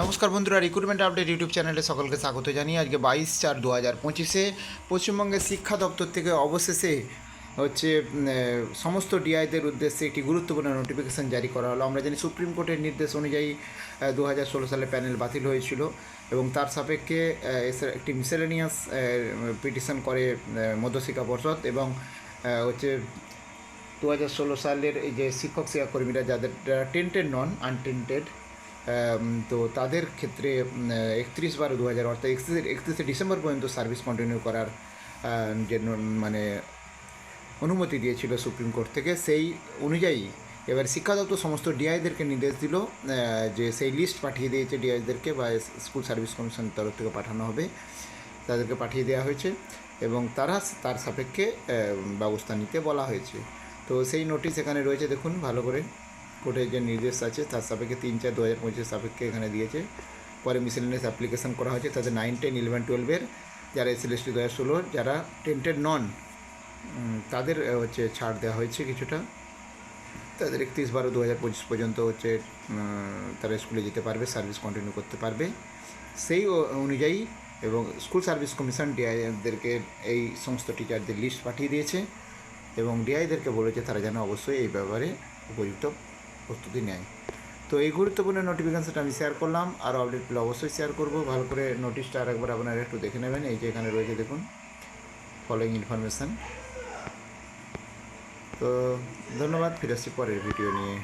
নমস্কার বন্ধুরা recruitment update YouTube চ্যানেলে সকলকে স্বাগত জানিয়ে আজকে বাইশ চার দু হাজার পঁচিশে পশ্চিমবঙ্গের শিক্ষা দপ্তর থেকে অবশেষে হচ্ছে সমস্ত ডিআইদের উদ্দেশ্যে একটি গুরুত্বপূর্ণ নোটিফিকেশন জারি করা হলো। আমরা জানি সুপ্রিম কোর্টের নির্দেশ অনুযায়ী দু হাজার ষোলো সালে প্যানেল বাতিল হয়েছিল এবং তার সাপেক্ষে একটি মিসেলেনিয়াস পিটিশন করে মধ্যশিক্ষা পর্ষদ এবং হচ্ছে, দু হাজার ষোলো সালের এই যে শিক্ষক শিক্ষাকর্মীরা যাদের টেন্টেড নন আনটেন্টেড তো তাদের ক্ষেত্রে একত্রিশ বারো দু হাজার অর্থাৎ একত্রিশে একত্রিশে ডিসেম্বর পর্যন্ত সার্ভিস কন্টিনিউ করার যে মানে অনুমতি দিয়েছিল সুপ্রিম কোর্ট থেকে। সেই অনুযায়ী এবার শিক্ষা দপ্তর সমস্ত ডিআইদেরকে নির্দেশ দিল যে সেই লিস্ট পাঠিয়ে দিয়েছে ডিআইদেরকে বা স্কুল সার্ভিস কমিশন তরফ থেকে পাঠানো হবে, তাদেরকে পাঠিয়ে দেওয়া হয়েছে এবং তারা তার সাপেক্ষে ব্যবস্থা নিতে বলা হয়েছে। তো সেই নোটিশ এখানে রয়েছে, দেখুন, ভালো করে। কোর্টের যে নির্দেশ আছে, তার সাপেক্ষে তিন চার দু হাজার পঁচিশ সাপেক্ষে এখানে দিয়েছে। পরে মিসেলিনিয়াস অ্যাপ্লিকেশন করা হয়েছে তাদের নাইন টেন ইলেভেন টুয়েলভের যারা এস এল এস টি দু হাজার ষোলোর যারা টেন্টেড নন তাদের হচ্ছে ছাড় দেওয়া হয়েছে কিছুটা। তাদের একত্রিশ বারো দু হাজার পঁচিশ পর্যন্ত হচ্ছে তারা স্কুলে যেতে পারবে সার্ভিস কন্টিনিউ করতে পারবে। সেই অনুযায়ী এবং স্কুল সার্ভিস কমিশন ডিআইদেরকে এই সমস্ত টিচারদের লিস্ট পাঠিয়ে দিয়েছে এবং ডিআইদেরকে বলেছে, তারা যেন অবশ্যই এই ব্যাপারে উপযুক্ত প্রস্তুতি নেয়। তো এই গুরুত্বপূর্ণ নোটিফিকেশনটা আমি শেয়ার করলাম আর আপডেট পেলে অবশ্যই শেয়ার করব। ভালো করে নোটিশটা আর একবার আপনারা একটু দেখে নেবেন। এই যে এখানে রয়েছে দেখুন ফলোয়িং ইনফরমেশান তো ধন্যবাদ, ফিরে আসছি পরের ভিডিও নিয়ে।